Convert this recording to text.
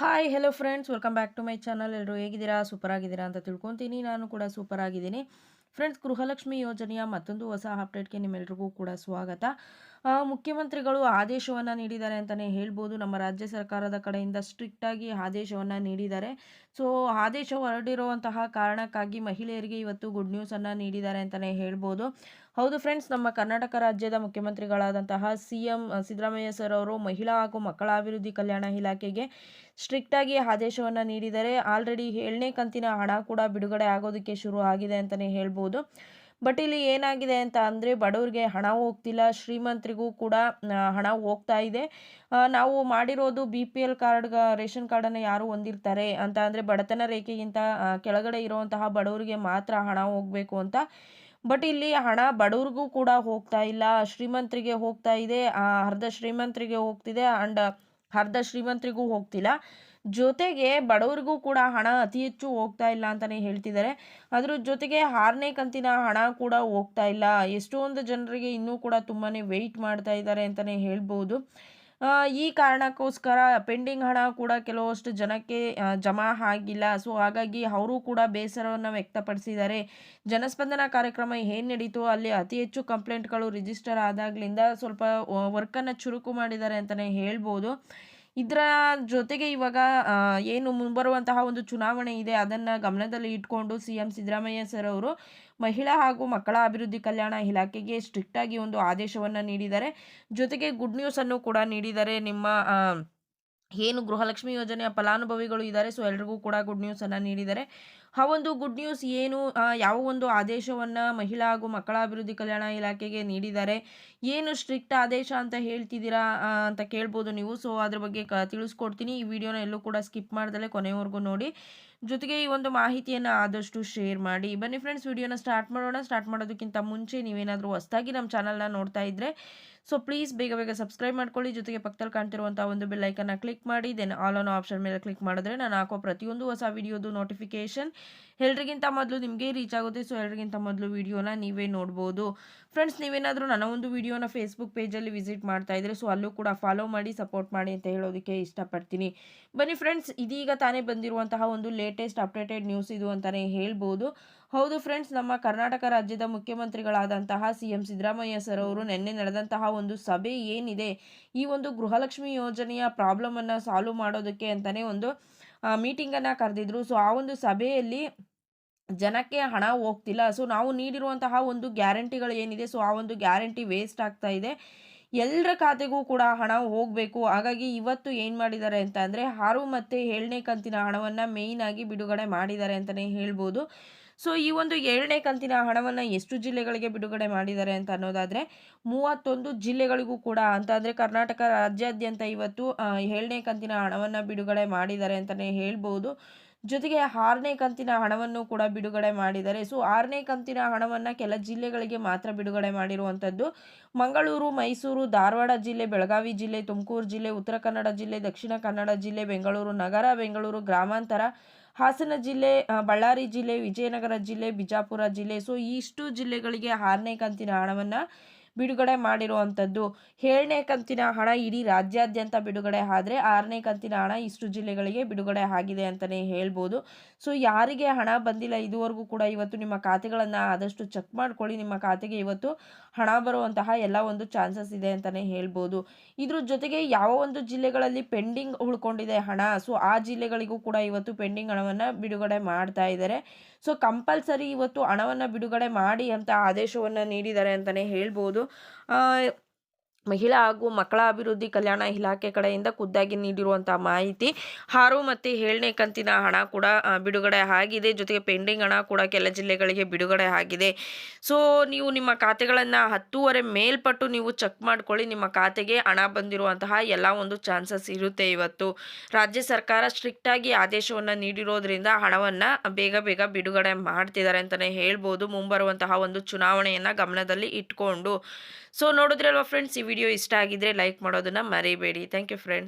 Hi hello friends welcome back to my channel ಎಲ್ಲರೂ ಹೇಗಿದ್ದೀರಾ? Super ಆಗಿದ್ದೀರಾ ಅಂತ ತಿಳ್ಕೊತೀನಿ. ನಾನು ಕೂಡ ಸೂಪರ್ ಆಗಿದ್ದೀನಿ ಫ್ರೆಂಡ್ಸ್ ಗೃಹಲಕ್ಷ್ಮಿ ಯೋಜನೆಯ ಮತ್ತೊಂದು ಹೊಸ ಅಪ್ಡೇಟ್ಗೆ ನಿಮ್ಮೆಲ್ರಿಗೂ ಕೂಡ ಸ್ವಾಗತ. ಮುಖ್ಯಮಂತ್ರಿಗಳು ಆದೇಶವನ್ನು ನೀಡಿದ್ದಾರೆ ಅಂತಲೇ ಹೇಳ್ಬೋದು. ನಮ್ಮ ರಾಜ್ಯ ಸರ್ಕಾರದ ಕಡೆಯಿಂದ ಸ್ಟ್ರಿಕ್ಟಾಗಿ ಆದೇಶವನ್ನು ನೀಡಿದ್ದಾರೆ. ಸೊ ಆದೇಶ ಹೊರಡಿರುವಂತಹ ಕಾರಣಕ್ಕಾಗಿ ಮಹಿಳೆಯರಿಗೆ ಇವತ್ತು ಗುಡ್ ನ್ಯೂಸನ್ನು ನೀಡಿದ್ದಾರೆ ಅಂತಲೇ ಹೇಳ್ಬೋದು. ಹೌದು ಫ್ರೆಂಡ್ಸ್ ನಮ್ಮ ಕರ್ನಾಟಕ ರಾಜ್ಯದ ಮುಖ್ಯಮಂತ್ರಿಗಳಾದಂತಹ ಸಿ ಎಂ ಸಿದ್ದರಾಮಯ್ಯ ಸರ್ ಅವರು ಮಹಿಳಾ ಹಾಗೂ ಮಕ್ಕಳ ಅಭಿವೃದ್ಧಿ ಕಲ್ಯಾಣ ಇಲಾಖೆಗೆ ಸ್ಟ್ರಿಕ್ಟಾಗಿ ಆದೇಶವನ್ನು ನೀಡಿದ್ದಾರೆ ಆಲ್ರೆಡಿ ಏಳನೇ ಕಂತಿನ ಹಣ ಕೂಡ ಬಿಡುಗಡೆ ಆಗೋದಕ್ಕೆ ಶುರು ಆಗಿದೆ ಅಂತಲೇ ಹೇಳ್ಬೋದು. ಬಟ್ ಇಲ್ಲಿ ಏನಾಗಿದೆ ಅಂತ ಅಂದರೆ ಬಡವ್ರಿಗೆ ಹಣ ಹೋಗ್ತಿಲ್ಲ, ಶ್ರೀಮಂತರಿಗೂ ಕೂಡ ಹಣ ಹೋಗ್ತಾ ಇದೆ. ನಾವು ಮಾಡಿರೋದು B P L card ration ಕಾರ್ಡನ್ನು ಯಾರು ಹೊಂದಿರ್ತಾರೆ ಅಂತ ಅಂದರೆ ಬಡತನ ರೇಖೆಗಿಂತ ಕೆಳಗಡೆ ಇರುವಂತಹ ಬಡವರಿಗೆ ಮಾತ್ರ ಹಣ ಹೋಗಬೇಕು ಅಂತ. ಬಟ್ ಇಲ್ಲಿ ಹಣ ಬಡವ್ರಿಗೂ ಕೂಡ ಹೋಗ್ತಾ ಇಲ್ಲ, ಶ್ರೀಮಂತರಿಗೆ ಹೋಗ್ತಾ ಇದೆ ಅರ್ಧ ಶ್ರೀಮಂತರಿಗೆ ಹೋಗ್ತಿದೆ ಆ್ಯಂಡ್ ಅರ್ಧ ಶ್ರೀಮಂತರಿಗೂ ಹೋಗ್ತಿಲ್ಲ. ಜೊತೆಗೆ ಬಡವರಿಗೂ ಕೂಡ ಹಣ ಅತಿ ಹೆಚ್ಚು ಹೋಗ್ತಾ ಇಲ್ಲ ಅಂತಲೇ ಹೇಳ್ತಿದ್ದಾರೆ. ಅದ್ರ ಜೊತೆಗೆ ಆರನೇ ಕಂತಿನ ಹಣ ಕೂಡ ಹೋಗ್ತಾ ಇಲ್ಲ. ಎಷ್ಟೊಂದು ಜನರಿಗೆ ಇನ್ನೂ ಕೂಡ ತುಂಬಾ ವೆಯ್ಟ್ ಮಾಡ್ತಾ ಇದ್ದಾರೆ ಅಂತಲೇ ಹೇಳ್ಬೋದು. ಈ ಕಾರಣಕ್ಕೋಸ್ಕರ ಪೆಂಡಿಂಗ್ ಹಣ ಕೂಡ ಕೆಲವಷ್ಟು ಜನಕ್ಕೆ ಜಮಾ ಆಗಿಲ್ಲ. ಸೊ, ಹಾಗಾಗಿ ಅವರು ಕೂಡ ಬೇಸರವನ್ನು ವ್ಯಕ್ತಪಡಿಸಿದ್ದಾರೆ. ಜನಸ್ಪಂದನ ಕಾರ್ಯಕ್ರಮ ಏನು ನಡೀತು ಅಲ್ಲಿ ಅತಿ ಹೆಚ್ಚು ಕಂಪ್ಲೇಂಟ್ಗಳು ರಿಜಿಸ್ಟರ್ ಆದಾಗ್ಲಿಂದ ಸ್ವಲ್ಪ ವರ್ಕನ್ನು ಚುರುಕು ಮಾಡಿದ್ದಾರೆ ಅಂತಲೇ ಹೇಳ್ಬೋದು. ಇದರ ಜೊತೆಗೆ ಇವಾಗ ಏನು ಮುಂಬರುವಂತಹ ಒಂದು ಚುನಾವಣೆ ಇದೆ, ಅದನ್ನು ಗಮನದಲ್ಲಿ ಇಟ್ಕೊಂಡು ಸಿ ಎಂ ಸಿದ್ದರಾಮಯ್ಯ ಸರ್ ಅವರು ಮಹಿಳಾ ಹಾಗೂ ಮಕ್ಕಳ ಅಭಿವೃದ್ಧಿ ಕಲ್ಯಾಣ ಇಲಾಖೆಗೆ ಸ್ಟ್ರಿಕ್ಟಾಗಿ ಒಂದು ಆದೇಶವನ್ನು ನೀಡಿದ್ದಾರೆ. ಜೊತೆಗೆ ಗುಡ್ ನ್ಯೂಸನ್ನು ಕೂಡ ನೀಡಿದ್ದಾರೆ ನಿಮ್ಮ ಏನು ಗೃಹಲಕ್ಷ್ಮಿ ಯೋಜನೆಯ ಫಲಾನುಭವಿಗಳು ಇದ್ದಾರೆ ಸೊ ಎಲ್ರಿಗೂ ಕೂಡ ಗುಡ್ ನ್ಯೂಸನ್ನು ನೀಡಿದ್ದಾರೆ. ಆ ಒಂದು ಗುಡ್ ನ್ಯೂಸ್ ಏನು? ಯಾವ ಒಂದು ಆದೇಶವನ್ನು ಮಹಿಳಾ ಹಾಗೂ ಮಕ್ಕಳ ಅಭಿವೃದ್ಧಿ ಕಲ್ಯಾಣ ಇಲಾಖೆಗೆ ನೀಡಿದ್ದಾರೆ? ಏನು ಸ್ಟ್ರಿಕ್ಟ್ ಆದೇಶ ಅಂತ ಹೇಳ್ತಿದ್ದೀರಾ ಅಂತ ಕೇಳ್ಬೋದು ನೀವು. ಸೊ ಅದ್ರ ಬಗ್ಗೆ ತಿಳಿಸ್ಕೊಡ್ತೀನಿ. ಈ ವಿಡಿಯೋನ ಎಲ್ಲೂ ಕೂಡ ಸ್ಕಿಪ್ ಮಾಡ್ದಲೆ ಕೊನೆವರೆಗೂ ನೋಡಿ. ಜೊತೆಗೆ ಈ ಒಂದು ಮಾಹಿತಿಯನ್ನು ಆದಷ್ಟು ಶೇರ್ ಮಾಡಿ. ಬನ್ನಿ ಫ್ರೆಂಡ್ಸ್ ವಿಡಿಯೋನ ಸ್ಟಾರ್ಟ್ ಮಾಡೋಣ. ಸ್ಟಾರ್ಟ್ ಮಾಡೋದಕ್ಕಿಂತ ಮುಂಚೆ ನೀವೇನಾದರೂ ಹೊಸದಾಗಿ ನಮ್ಮ ಚಾನಲ್ನ ನೋಡ್ತಾ ಇದ್ದರೆ ಸೊ ಪ್ಲೀಸ್ ಬೇಗ ಬೇಗ ಸಬ್ಸ್ಕ್ರೈಬ್ ಮಾಡ್ಕೊಳ್ಳಿ. ಜೊತೆಗೆ ಪಕ್ಕದಲ್ಲಿ ಕಾಣ್ತಿರುವಂಥ ಒಂದು ಬೆಲ್ ಐಕನ್ ಕ್ಲಿಕ್ ಮಾಡಿ. ದೆನ್ ಆಲ್ ಆನ್ ಆಪ್ಷನ್ ಮೇಲೆ ಕ್ಲಿಕ್ ಮಾಡಿದ್ರೆ ನಾನು ಹಾಕೋ ಪ್ರತಿಯೊಂದು ಹೊಸ ವಿಡಿಯೋದು ನೋಟಿಫಿಕೇಶನ್ ಎಲ್ರಿಗಿಂತ ಮೊದಲು ನಿಮಗೆ ರೀಚ್ ಆಗುತ್ತೆ. ಸೊ ಎಲ್ರಿಗಿಂತ ಮೊದಲು ವಿಡಿಯೋನ ನೀವೇ ನೋಡ್ಬೋದು. ಫ್ರೆಂಡ್ಸ್ ನೀವೇನಾದರೂ ನನ್ನ ಒಂದು ವಿಡಿಯೋನ ಫೇಸ್ಬುಕ್ ಪೇಜಲ್ಲಿ ವಿಸಿಟ್ ಮಾಡ್ತಾ ಇದ್ರೆ ಸೊ ಅಲ್ಲೂ ಕೂಡ ಫಾಲೋ ಮಾಡಿ ಸಪೋರ್ಟ್ ಮಾಡಿ ಅಂತ ಹೇಳೋದಕ್ಕೆ ಇಷ್ಟಪಡ್ತೀನಿ. ಬನ್ನಿ ಫ್ರೆಂಡ್ಸ್ ಇದೀಗ ತಾನೇ ಬಂದಿರುವಂತಹ ಒಂದು ಲೇಟೆಸ್ಟ್ ಅಪ್ಡೇಟೆಡ್ ನ್ಯೂಸ್ ಇದು ಅಂತಲೇ ಹೇಳ್ಬೋದು. ಹೌದು ಫ್ರೆಂಡ್ಸ್ ನಮ್ಮ ಕರ್ನಾಟಕ ರಾಜ್ಯದ ಮುಖ್ಯಮಂತ್ರಿಗಳಾದಂತಹ ಸಿ ಎಂ ಸಿದ್ದರಾಮಯ್ಯ ಸರ್ ಅವರು ನಿನ್ನೆ ನಡೆದಂತಹ ಒಂದು ಸಭೆ ಏನಿದೆ, ಈ ಒಂದು ಗೃಹಲಕ್ಷ್ಮಿ ಯೋಜನೆಯ ಪ್ರಾಬ್ಲಮನ್ನು ಸಾಲ್ವ್ ಮಾಡೋದಕ್ಕೆ ಅಂತಲೇ ಒಂದು ಮೀಟಿಂಗನ್ನು ಕರೆದಿದ್ರು. ಸೊ ಆ ಒಂದು ಸಭೆಯಲ್ಲಿ ಜನಕ್ಕೆ ಹಣ ಹೋಗ್ತಿಲ್ಲ. ಸೊ ನಾವು ನೀಡಿರುವಂತಹ ಒಂದು ಗ್ಯಾರಂಟಿಗಳು ಏನಿದೆ ಸೊ ಆ ಒಂದು ಗ್ಯಾರಂಟಿ ವೇಸ್ಟ್ ಆಗ್ತಾ ಇದೆ. ಎಲ್ಲರ ಖಾತೆಗೂ ಕೂಡ ಹಣ ಹೋಗಬೇಕು. ಹಾಗಾಗಿ ಇವತ್ತು ಏನು ಮಾಡಿದ್ದಾರೆ ಅಂತ ಅಂದರೆ ಆರು ಮತ್ತು ಏಳನೇ ಕಂತಿನ ಹಣವನ್ನು ಮೇಯ್ನಾಗಿ ಬಿಡುಗಡೆ ಮಾಡಿದ್ದಾರೆ ಅಂತಲೇ ಹೇಳ್ಬೋದು. ಸೊ ಈ ಒಂದು ಏಳನೇ ಕಂತಿನ ಹಣವನ್ನು ಎಷ್ಟು ಜಿಲ್ಲೆಗಳಿಗೆ ಬಿಡುಗಡೆ ಮಾಡಿದ್ದಾರೆ ಅಂತ ಅನ್ನೋದಾದರೆ, ಮೂವತ್ತೊಂದು ಜಿಲ್ಲೆಗಳಿಗೂ ಕೂಡ ಅಂತ ಅಂದರೆ, ಕರ್ನಾಟಕ ರಾಜ್ಯಾದ್ಯಂತ ಇವತ್ತು ಏಳನೇ ಕಂತಿನ ಹಣವನ್ನು ಬಿಡುಗಡೆ ಮಾಡಿದ್ದಾರೆ ಅಂತಲೇ ಹೇಳ್ಬೋದು. ಜೊತೆಗೆ ಆರನೇ ಕಂತಿನ ಹಣವನ್ನು ಕೂಡ ಬಿಡುಗಡೆ ಮಾಡಿದ್ದಾರೆ. ಸೊ, ಆರನೇ ಕಂತಿನ ಹಣವನ್ನು ಕೆಲ ಜಿಲ್ಲೆಗಳಿಗೆ ಮಾತ್ರ ಬಿಡುಗಡೆ ಮಾಡಿರುವಂಥದ್ದು ಮಂಗಳೂರು, ಮೈಸೂರು, ಧಾರವಾಡ ಜಿಲ್ಲೆ, ಬೆಳಗಾವಿ ಜಿಲ್ಲೆ, ತುಮಕೂರು ಜಿಲ್ಲೆ, ಉತ್ತರ ಕನ್ನಡ ಜಿಲ್ಲೆ, ದಕ್ಷಿಣ ಕನ್ನಡ ಜಿಲ್ಲೆ, ಬೆಂಗಳೂರು, ನಗರ ಬೆಂಗಳೂರು, ಗ್ರಾಮಾಂತರ, ಹಾಸನ ಜಿಲ್ಲೆ ಬಳ್ಳಾರಿ ಜಿಲ್ಲೆ, ವಿಜಯನಗರ ಜಿಲ್ಲೆ, ಬಿಜಾಪುರ ಜಿಲ್ಲೆ. ಸೊ, ಇಷ್ಟು ಜಿಲ್ಲೆಗಳಿಗೆ ಆರನೇ ಕಂತಿನ ಹಣವನ್ನು ಬಿಡುಗಡೆ ಮಾಡಿರುವಂಥದ್ದು. ಏಳನೇ ಕಂತಿನ ಹಣ ಇಡೀ ರಾಜ್ಯಾದ್ಯಂತ ಬಿಡುಗಡೆ ಆದರೆ ಆರನೇ ಕಂತಿನ ಹಣ ಇಷ್ಟು ಜಿಲ್ಲೆಗಳಿಗೆ ಬಿಡುಗಡೆ ಆಗಿದೆ ಅಂತಲೇ ಹೇಳ್ಬೋದು. ಸೊ ಯಾರಿಗೆ ಹಣ ಬಂದಿಲ್ಲ ಇದುವರೆಗೂ ಕೂಡ ಇವತ್ತು ನಿಮ್ಮ ಖಾತೆಗಳನ್ನು ಆದಷ್ಟು ಚೆಕ್ ಮಾಡ್ಕೊಳ್ಳಿ. ನಿಮ್ಮ ಖಾತೆಗೆ ಇವತ್ತು ಹಣ ಬರುವಂತಹ ಎಲ್ಲ ಒಂದು ಚಾನ್ಸಸ್ ಇದೆ ಅಂತಲೇ ಹೇಳ್ಬೋದು. ಇದ್ರ ಜೊತೆಗೆ ಯಾವ ಒಂದು ಜಿಲ್ಲೆಗಳಲ್ಲಿ ಪೆಂಡಿಂಗ್ ಉಳ್ಕೊಂಡಿದೆ ಹಣ ಸೊ ಆ ಜಿಲ್ಲೆಗಳಿಗೂ ಕೂಡ ಇವತ್ತು ಪೆಂಡಿಂಗ್ ಹಣವನ್ನು ಬಿಡುಗಡೆ ಮಾಡ್ತಾ ಇದ್ದಾರೆ. ಸೊ ಕಂಪಲ್ಸರಿ ಇವತ್ತು ಹಣವನ್ನು ಬಿಡುಗಡೆ ಮಾಡಿ ಅಂತ ಆದೇಶವನ್ನು ನೀಡಿದ್ದಾರೆ ಅಂತಲೇ ಹೇಳ್ಬೋದು. I. ಮಹಿಳಾ ಹಾಗೂ ಮಕ್ಕಳ ಅಭಿವೃದ್ಧಿ ಕಲ್ಯಾಣ ಇಲಾಖೆ ಕಡೆಯಿಂದ ಖುದ್ದಾಗಿ ನೀಡಿರುವಂಥ ಮಾಹಿತಿ. ಆರು ಮತ್ತು ಏಳನೇ ಕಂತಿನ ಹಣ ಕೂಡ ಬಿಡುಗಡೆ ಆಗಿದೆ. ಜೊತೆಗೆ ಪೆಂಡಿಂಗ್ ಹಣ ಕೂಡ ಕೆಲ ಜಿಲ್ಲೆಗಳಿಗೆ ಬಿಡುಗಡೆ ಆಗಿದೆ. ಸೊ ನೀವು ನಿಮ್ಮ ಖಾತೆಗಳನ್ನು ಹತ್ತೂವರೆ ಮೇಲ್ಪಟ್ಟು ನೀವು ಚೆಕ್ ಮಾಡ್ಕೊಳ್ಳಿ. ನಿಮ್ಮ ಖಾತೆಗೆ ಹಣ ಬಂದಿರುವಂತಹ ಎಲ್ಲ ಒಂದು ಚಾನ್ಸಸ್ ಇರುತ್ತೆ ಇವತ್ತು. ರಾಜ್ಯ ಸರ್ಕಾರ ಸ್ಟ್ರಿಕ್ಟಾಗಿ ಆದೇಶವನ್ನು ನೀಡಿರೋದ್ರಿಂದ ಹಣವನ್ನು ಬೇಗ ಬೇಗ ಬಿಡುಗಡೆ ಮಾಡ್ತಿದ್ದಾರೆ ಅಂತಲೇ ಹೇಳ್ಬೋದು. ಮುಂಬರುವಂತಹ ಒಂದು ಚುನಾವಣೆಯನ್ನು ಗಮನದಲ್ಲಿ ಇಟ್ಕೊಂಡು. ಸೊ ನೋಡಿದ್ರಲ್ವಾ ಫ್ರೆಂಡ್ಸ್ ಈ ಇಷ್ಟ ಆಗಿದ್ರೆ ಲೈಕ್ ಮಾಡೋದನ್ನು ಮರಿಬೇಡಿ. Thank you friends